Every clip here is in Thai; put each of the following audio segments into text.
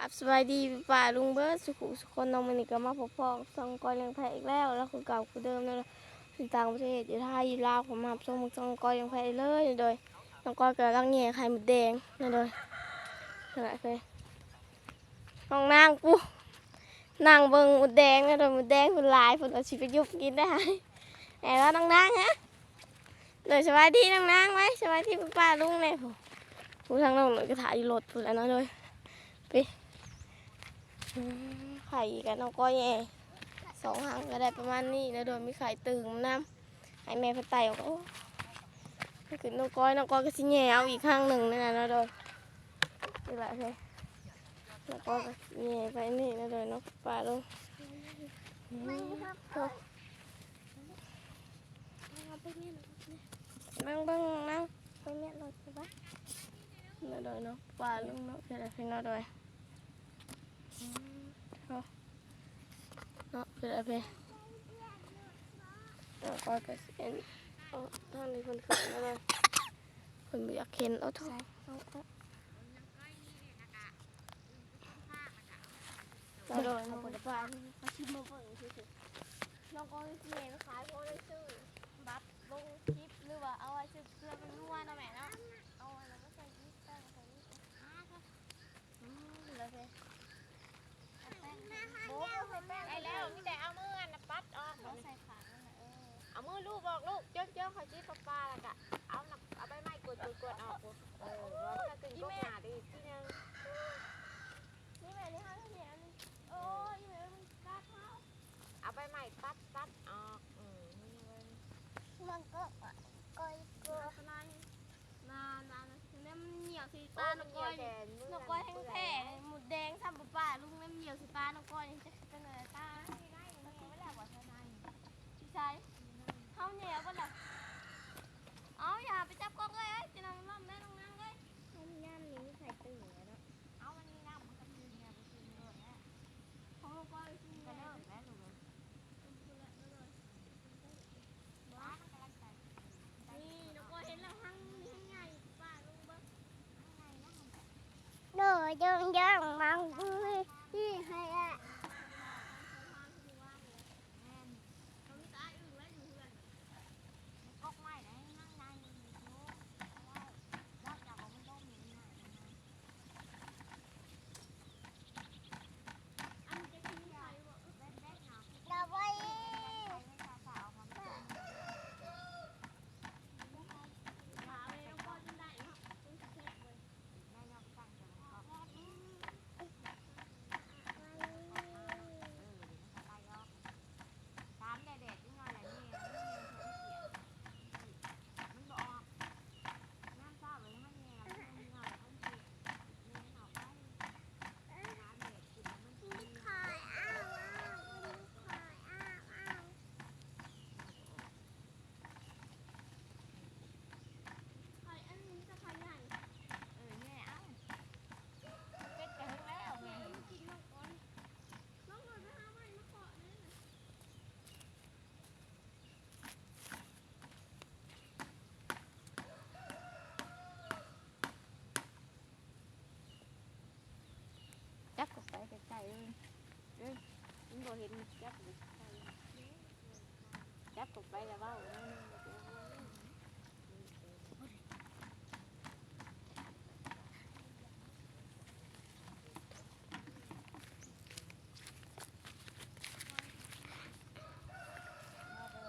อับสบายดีป่าลุงเบิร์ดสุขุสุคนน้องมันนี่ก็มาพบพ่อซองกอยยังไทยอีกแล้ว แล้วคือเก่าคือเดิมนั่นแหละที่ต่างประเทศอยู่ไทยอยู่ลาวผมมาส่งซองกอยยังไทยเลยโดยน้องกอยกำลังแง่ไข่หมดแดงนั่นเลยนั่นแหละเลยน้องนางปุ๊นางเบิ่งหมดแดงนั่นเลยหมดแดงคนลายคนเอาชีไปยุบกินได้แอบว่าน้องนางฮะเลยสบายดีน้องนางไหมสบายดีป้าลุงเนี่ยผู้ผู้ทางน้องหน่อยก็ถ่ายอยู่รถผู้แล้วนะเลยอืม ไข่กันน้องก้อยแย่สองหางก็ได้ประมาณนี้แล้วโดยมีไข่ตึงน้ำให้แม่พัดไตออกโอ้ถ้าขึ้นน้องก้อยน้องก้อยก็สิแย่เอาอีกข้างหนึ่งนั่นนะแล้วโดยนี่แหละเลยน้องก้อยก็สิแย่ไปนี่แล้วโดยน้องป่าลงอืมเอานั่งเบ้างนั่งไปเนี่ยรถใช่ปะแล้วโดยน้องป่าลงเนาะเดี๋ยวเราไปนอนโดย เนาะเพื่อไปแล้วก็กระเซ็นเอาทางนี้คนขึ้นแล้วเลยคนไม่อยากเห็นเอาเท่าเอาเอาเราโดนเราปวดปานมาชิมมาเบิ่งสิน้องก็เสียขายเพราะได้ซื้อบัตรลงคลิปหรือว่าเอาไว้ซื้อเสื้อเป็นนัวเนาะแม่เนาะเอาไว้แล้วก็ใส่คลิปใส่ใส่คลิปอืมแล้วไป โอ้ได้แล้วมีแต่เอามือน่ะปัดออกเขาใส่ขานั่นแหละเออเอามือลูบออกลูกเจ้าเจ้าคอยจี้ปลาปลาแล้วก็เอาหนักเอาใบไม้กดกดกดออกกูเออว่ามันจะขึ้นกบหนาดีทีนึงนี่แม่นี่ฮะนี่แม่นี่โอ้ยแม่มันกัดเขาเอาใบไม้ปัดปัดออกอืมนี่เว้ยมันก็ก้อยกัวขนาดนานนานนี่มันเหนียวสีตาโอ้นมันกเหี่ก้ยอวยแขนมือนกก้อยแห้งแผ่ห doing down. ไปไกลๆเลยเอ้ยมันบ่เห็นจับจับกบไปแล้วว่าเดิ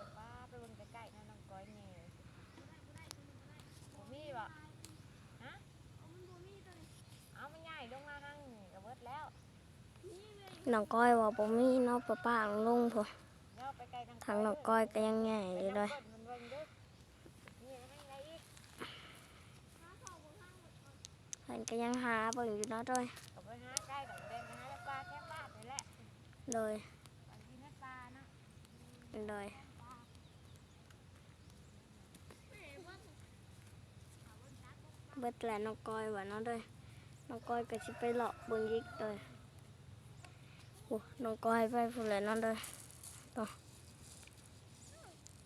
นป้าไปเบนใกล้ๆนั่นน้องก้อยแง่บ่มีบ่ฮะ เอามันบ่มีตัวนี้ เอาไม่ง่ายลงมานั่งกระเบิดแล้ว น้องก้อยว่าบ่มีเนาะป้าป้าลุงพอย่อทางน้องก้อยก็ยังใหญ่อยู่เลยเบิ่งด้อนี่ให้ไงอีกเพิ่นก็ยังหาเบิ่งอยู่เนาะด้วยเดินไปหาปลยบางทีนัดปลานะเลยเบิดแหละน้องก้อยว่าเนาะด้วยน้องก้อยก็สิไปเลาะเบิ่งอีกเลยโอ้ น้องก้อยไปพุ่นแหละเนาะด้วยต่อ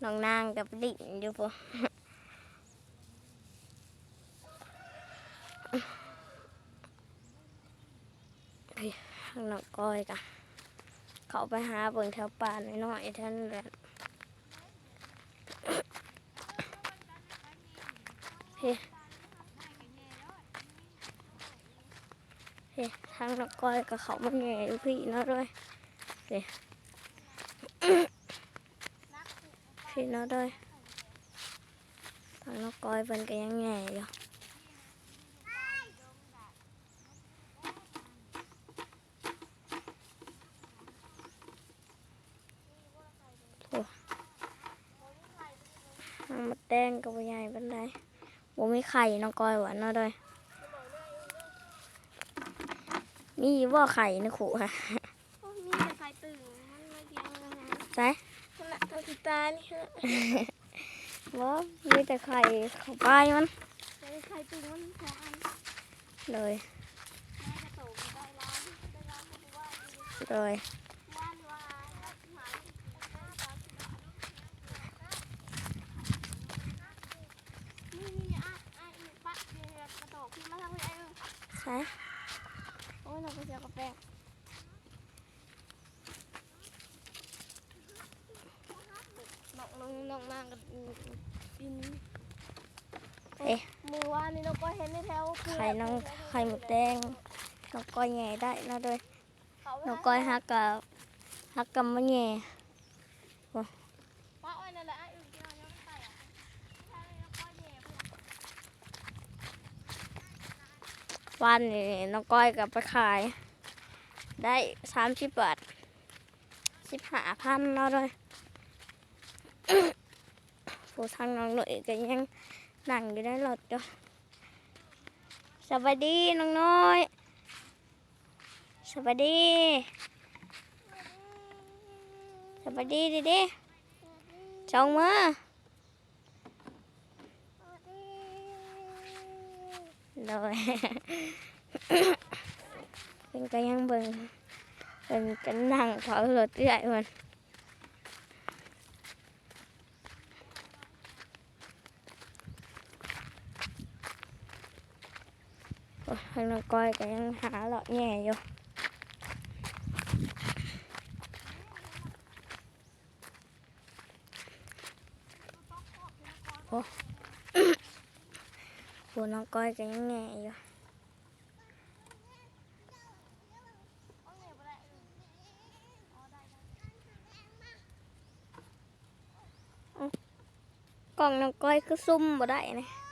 น้องนางกับดิ่งอยู่พุ่นทางน้องก้อยกะเขาไปหาเบิ่งแถวป่าน้อยๆท่านั้นแหละเฮ้เฮ้ ทางน้องก้อยกับเขามาแง่อยู่พี่เนาะด้วยเฮ้พี่เนาะด้วยทางน้องก้อยเป็นก็ยังแง่อยู่มาแดงกับใหญ่เป็นไรบ่มีไข่น้องก้อยหวานเนาะด้วย มีอยู่บ่ไข่ในขู่ค่ะโอ้มีแต่ไข่ตึงมันไม่เดียวเลยนะใช่ขนาดตัวติตานี่ฮะบ่มีแต่ไข่เข้าไปมันแต่ไข่ตึงมันสองอันเลยแม่จะโตมันได้ร้านได้ร้านเพราะว่าเลยว่าหรือว่าหมานี่นี่อะอะอีปะเดี๋ยวกระโดดขึ้นมาทางนี้ไอ้เออใช่โอ้ย เราไปเจอกาแฟนอกน้องน้องนางกับกินเอ๊ะมือว่านี่เราก็เห็นในแถวไข่น้องไข่หมดแดงน้องก้อยแง่ได้เนาะด้วยน้องก้อยฮักกับฮักกับมะแง่ ป้าอ้อยนั่นแหละไอ้อื่นที่เรายังไม่ไปอะใช่แล้วก็แย่ไป วันนี้น้องก้อยกับไปขาย ได้สามสิบบาทสิบห้าพันเนาะด้วยผู้ทางน้องหน่อยก็ยังนั่งอยู่ในรถอยู่สวัสดีน้องน้อยสวัสดีสวัสดีดิดิจองมือ เลยเป็นก็ยังเบิ่งเป็นกันนั่งเผารถเรื่อยมันโอ้ยทางน้องก้อยก็ยังหาเลาะแง่อยู่โอ้ โหน้องก้อยก็ยังไงอยู่กล่องน้องก้อยคือซุ่มบ่ได้นะ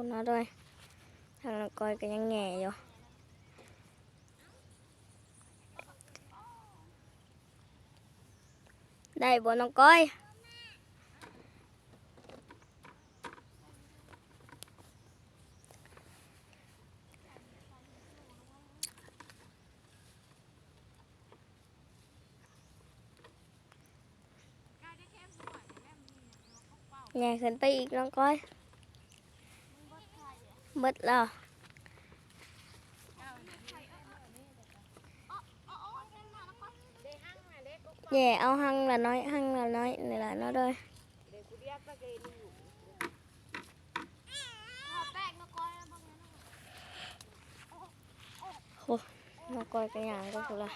คุณเอาด้วยทางน้องก้อยก็ยั งแง่อยู่ได้บ่น้องก้อยใหญ่ขึ้นไป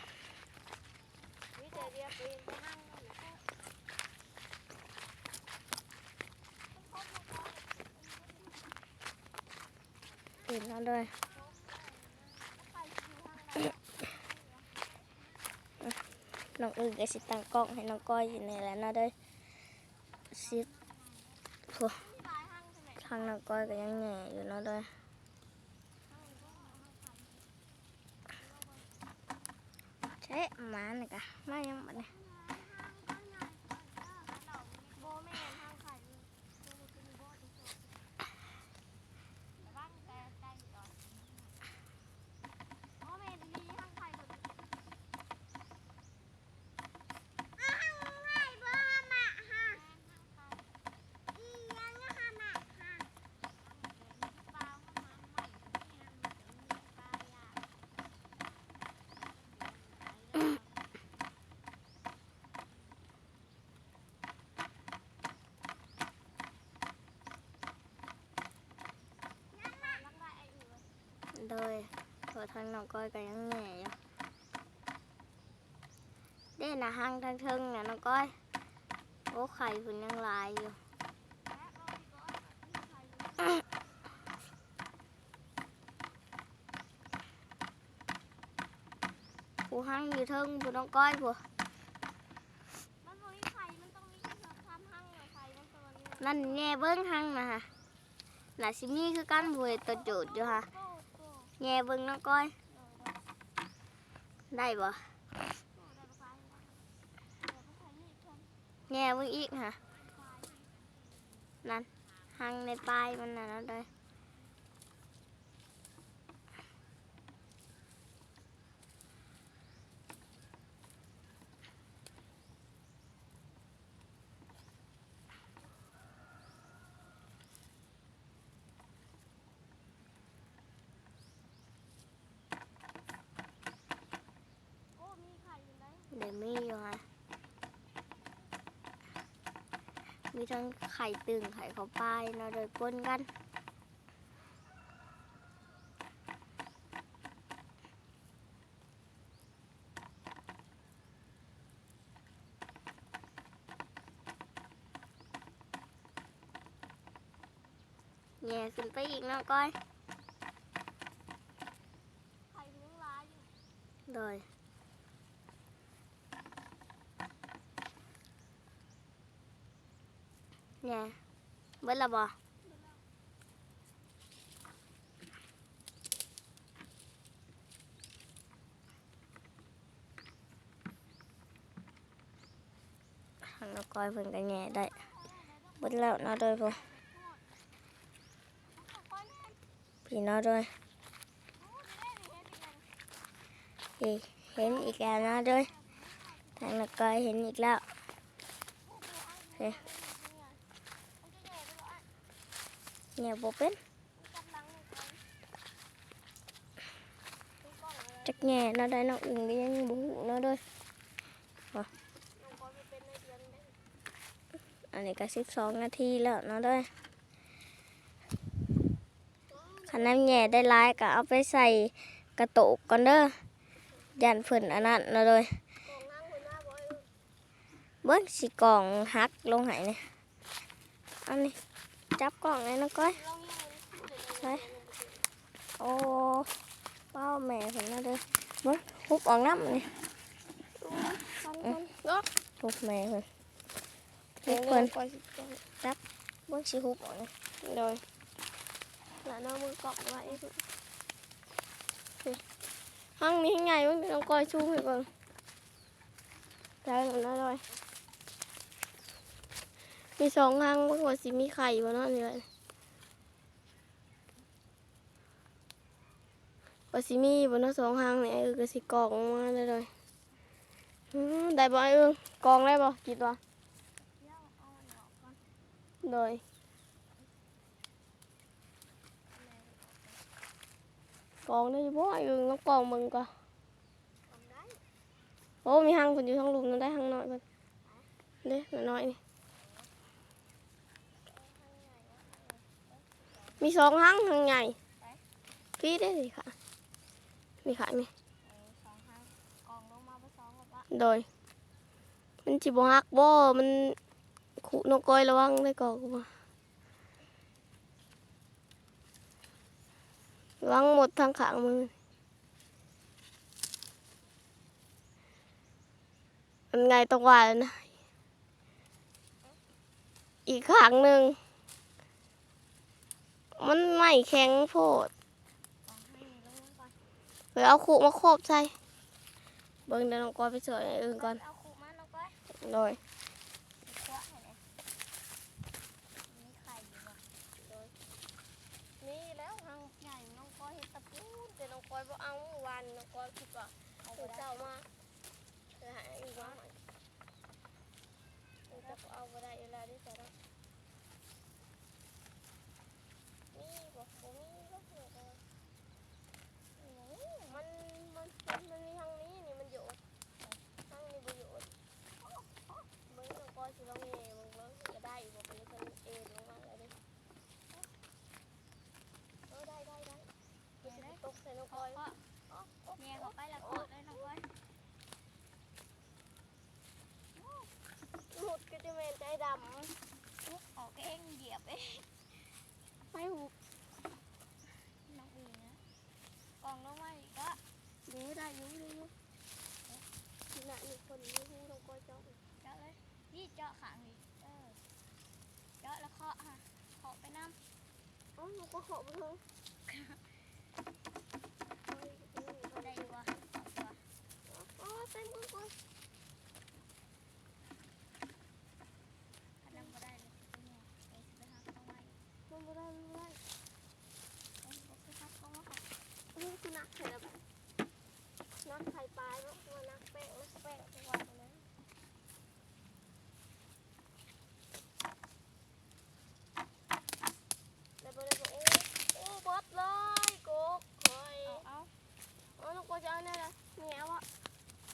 อี งก็คือละวิจัยเดียวเป็นห้างตื่นแล้วเด้วยน้องอึ่งก็สิตั้งกล้องให้น้องก้อยอยู่นี่แหละเนาะเด้วยสิโหทางน้องก้อยก็ยังแหง่อยู่เนาะเด้วยใช่หมานี่กะมายังบัดนี้โบแม่ห้างไข่บ้านแต่ใจก่อนโอ้แม่ดีห้างไข่หมด อ้าวไงบ่มาฮะอีหยังนะฮะน่ะ โดยพอทางน้องก้อยก็ยังแหน่อยู่เด้นะห้างทางเทิงน่ะน้องก้อย โอ้ไข่คุณยังหลายอยู่ผู้ห้างอยู่เทิงผู้น้องก้อยผู้มันบ่มีไข่มันต้องมีแค่สองสามหั่งอะไข่มันตัวนั่นแง่เบิ้งห้างนะฮะน่ะสิมีคือกันผู้ตัวจูดอยู่ฮะ แง่เบิ้งน้องก้อย ได้บ่แง่เบิ้งอีกฮะนั่นหางในปลายมันน่ะนั่นเลย โก้มีไข่อยู่ไหน เดี๋ยวมีอยู่ฮะ มีทั้งไข่ตึงไข่เขาปลายเราะโดยปนกัน แง่ขึ้นไปอีกน้องก้อย ไข่ยังหลายอยู่ โดย แย่เบิดละบ่ทางนกก้อยเพิ่นก็แง่ได้เบิดแล้วนาะโดยพอพี่นาะโดยอีกเห็นอีกแล้วนะด้วยทางนักกอยเห็นอีกแล้วโอ เคเนี่ยบเป็นจักแง่เนาะได้น้องอึ่งก็ยังบุหูเนาะด้วยอันนี้ก็สิบสองนาทีแล้วเนาะด้วยขันน้ำแง่ได้ร้ายก็เอาไปใส่กระตุกก่อนเด้อยันเพิ่นอันนั้นเนาะเลยเบิ้งสิกล่องหักลงใหายเนี่ยอันนี้ จับกล่องเลยนะก้อยไปโอ้เป้าแม่เพิ่นเนาะเลยเบิ้งฮุบออกน้ำนี่เนาะฮุบแม่เพิ่นเดี๋ฮุยวบเพิ่นก่อนสิเบิ้งสิฮุบออกนี่โดยแล้วน้องมือกอกไว้ห้างนี้ให้ไงบ้างน้องก้อยชูให้เบิ่งได้แล้วนะโดยมีสองห้างว่าว่าสิมีไข่บ่เนาะนี่เลยว่าสิมีบ่เนาะสองห้างเนี่ยเออก็สิกรอกมาเลยเลยอืมได้บ่ไอ้เอิงกรองได้บ่คิดว่าโดย còn đây bố ai gừng nó còn mừng cơ bố mi hăng còn อยู่ทางลุมนั่นได้หางน้อยเพิ่นเด้น้อยๆนี่ มีสองห้างหางใหญ่พี่ได้สิค่ะ มีขายไหมสองห้างกองลงมาไปสองกับว่าโดย มันจิบหักบ่มันขุนกอยระวังได้ก่อนกูมาระวังหมดทางขางมือมันไงต้องว่าแล้วนะ อีกขางหนึ่ง มันไม่แข็งโพดสองห้างนี่ลงก่อนไปเอาขู่มาโคบใส่ เบิ่งเดี๋ยวน้องกอยไปสวยไอ้อื่นก่อนเอาขู่มาลงก้อยโดยคว้าให้เลยมีไข่อยู่บ่นี่แล้วทางใหญ่น้องกอยเห็ดตะปูนแต่น้องกอยบ่เอาเมื่อวันน้องกอยคิดว่าเอาตื่นได้เช้ามา คอยเนี่ยเขาไปละคอยเลยนะก้อยหลุดก็จะเป็นใจดำออกเองเหยียบเองไม่หุบน้องอีนะกองลงมาอีกก็เดี๋ยวได้ยุ่งเลยยุ่งน่ะมีคนยุ่งลงก้อยเจาะเจาะเลยนี่เจาะขังอีกเออเจาะแล้วเคาะค่ะเคาะไปน้ำอ๋อหนูก็เคาะไปเลย อ๋อเต็มมือก้อย ถ้านั่งก็ได้เลยเป็นไงไปสิไปหาต้องไม้ มันไม่ได้ไม่ได้ เอ้ยบอกสิครับต้องมาค่ะ นี่คือนักไข่แบบนักไข่ปลายแล้วตัวนักแป้งนักแป้งจังหวะตรงนั้นแล้วไปเลยบอกโอ้โอ้บอสเลยโกกคอย เอาเอา อ๋อน้องก้อยจะเอาเนี่ยนะแง่วะ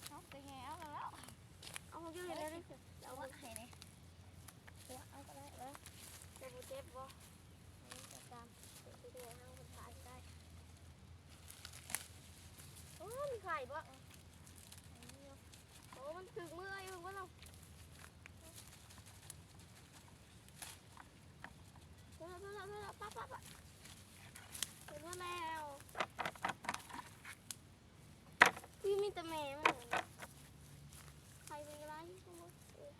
เอาไปไงเอาแล้ว เอาเขาเยอะเลยนะดิ เอาวะให้เนี่ยตัวเอาก็ได้เออ จะบูเจ็บบ่อันนี้จะตามเดี๋ยวไปดูห้างคนขายได้โอ้มีไข่บ่อันนี้เนาะโอ้มันถึงมืออยู่บ่เราเพื่อนเพื่อนเพื่อนป้าป้าป้าเห็นว่าแล้วพี่มีแต่แม่มันใครเป็นไรกูบ่เออ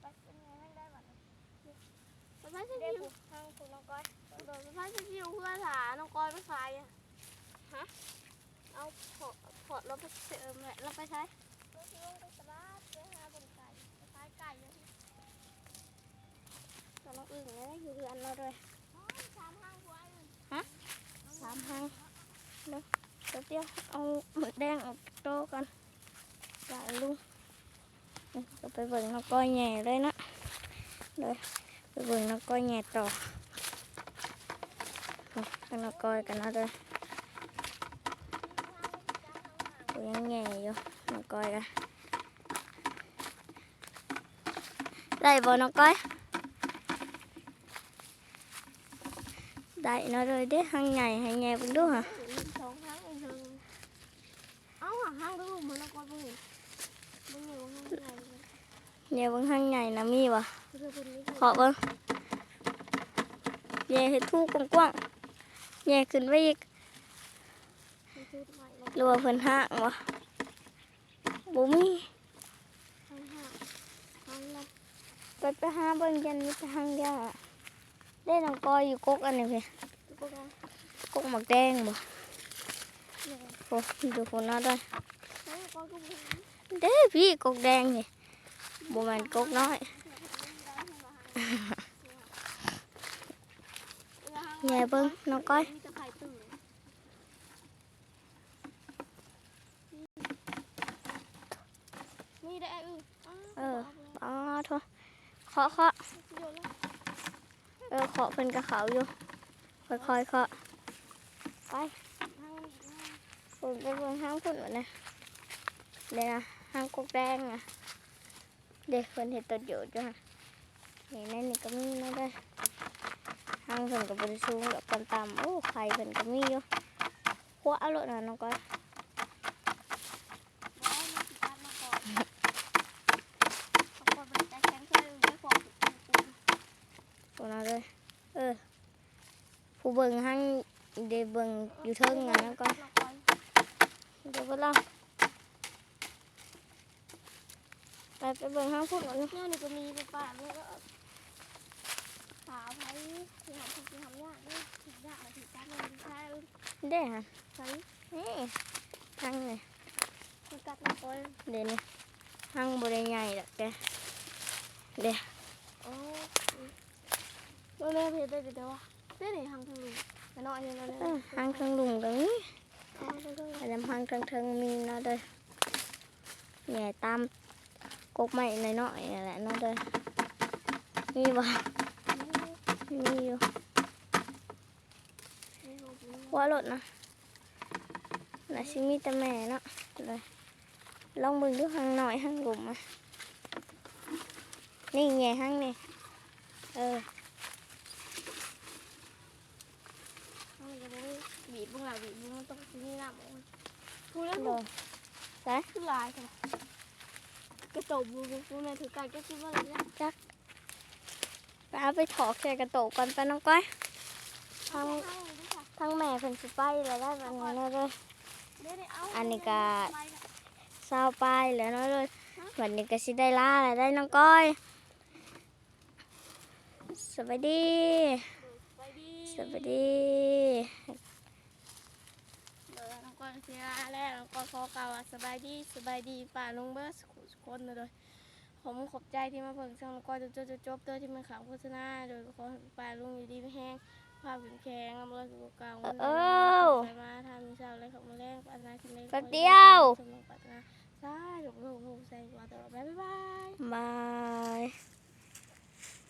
ไปเป็นไงให้ได้บัตรไปไปสิเด็กพี่ผูกทางผูกน้องก้อยโดนพระสิจิวเพื่อถาน้องกอยไปขายอะ ฮะ เอาพอพอเราไปเสริมแหละเราไปใช้ลงไปตลาดไปหาบนไก่ไปขายไก่เลยแต่น้องอึ่งเนี่ยอยู่เรือนเราด้วยสามห้างหัวอื่นสามพันเดี๋ยวเดี๋ยวเดี๋ยวเอาหมึกแดงออกจากโต๊ะกันหลายลุงนี่ก็ไปเบิ่งน้องก้อยแหง่เลยนะเลยไปเบิ่งน้องก้อยแหง่ต่อเอาให้ của nghe vô. Mà coi ra đây vô nó coi. Đây nó rơi đấy hàng ngày hay nghe cũng đúng hả? Nghe vẫn hàng ngày là mi bà. Họ vâng. Nhà thì thu cũng quăng nghe cần việc ไปอีกคือชุดใหม่เลยรัวเพิ่นห้างบ่บ่มีห้างห้างห้างละไปไปหาเบิ่งยันมีแต่หางเดียวอะได้น้องกอยอยู่กกอันนี้เพิ่นตุ๊กตากกหมักแดงบ่โอ้ดูคนน่าด้วยห้างก้อยก็มีเด้พี่กกแดงนี่บ่แม่นกกน้อยแง่เบิ่งน้องก้อย มีแต่ไข่ตื่น นี่ได้อือ เอออ๋อโทษเคาะเคาะเออเคาะเพิ่นกับเขาอยู่ค่อยๆเคาะไปผมไปเบิ่งห้างพุ่นก่อนนะเดี๋ยวนะห้างกุกแดงอะเด็กเพิ่นเห็ดตัวอยู่จ้ะนี่นั่นนี่ก็มีนะเด้อห้างเพิ่นก็บ่ได้สูงดอกต่ำๆโอ้ไข่เพิ่นก็มีอยู่หัวอาโลดน่ะน้องก้อย ร้อยมาสิบมาก่อนขอบคุณเป็นใจแข็งแค่ไม่พอสุดคุณ ตัวนั้นเลย เออ ผู้เบิ่งห้างเดเบิ่งอยู่เทิงอะน้องก้อยน้องก้อยเดี๋ยวไปลองไปไปเบิ่งห้างพุ่นก่อนเลยเนี่ยนี่ก็มีเป็นป่าเนี่ยก็สาวไผ่ที่ทำที่ทำยากด้วยถึงยากมาถึงการเงินใช่เด้ฮะใช่นี่ห้างเลยคือกัดน้องก้อยเดี๋ยวนี้ห้างบริใหญ่ดอกแกเดี๋ยวโอ้ เราเล่นเพลงได้เดี๋ยววะเล่นในทางทางลุงแต่น้อยยังเราเล่นเออห้างเครื่องลุงตรงนี้อ๋อเล่นเล่นอาจจะห้างเครื่องเทิงมีนาะเด้อแหน่ตามกกไม้น้อยแหละเนาะเด้อมีบ่มีอยู่หัวรถนะน่ะสิมีแต่แม่เนาะเลยลองเบิ่งดูห้างหน่อยห้างหลุมอะนี่ไงห้างนี่เออ อะไรกันนี่บีบบุ้งห ลายบีบบุ้งต้องซื้อน้ำพูดแล้วโดนใช่คือลายใช่ไหมกระโตบบูบูแม่ถือการก็คิดว่าอะไรเนี่ยไปเอาไปถอกใส่กระโตกก่อนไปน้องก้อยทางข้างนี้ค่ะทางแม่เพิ่นสิไปแล้วได้บัดนี้แล้วเลยเดี๋ยวได้เอาอันนี้ก็เศร้าไปแล้วเนาะเลยวันนี้ก็สิได้ล่าแล้วได้น้องก้อยสวัสดีไปดีสวัสดีเบ อร์น้องก้อยเสียแล้วน้องก้อยขอกล่าวว่าสบายดีสบายดีป่าลุงเบิร์สสุขคนเลยผมขอบใจที่มาเพิ่งช่องน้องก้อยจนจนจบตัวที่มันข่าวโฆษณาโดยขอให้ป่าลุงอยู่ดีไม่แห้งภาพแข็งแข็งอำนวยสุขภาพเออไปมาทำเช้าและขับมาแรงปรารถนาสิ่งใดแป๊บเดียวสมหวังปรารถนาสาธุลูกลูกใส่กว่าตลอดบ๊ายบาย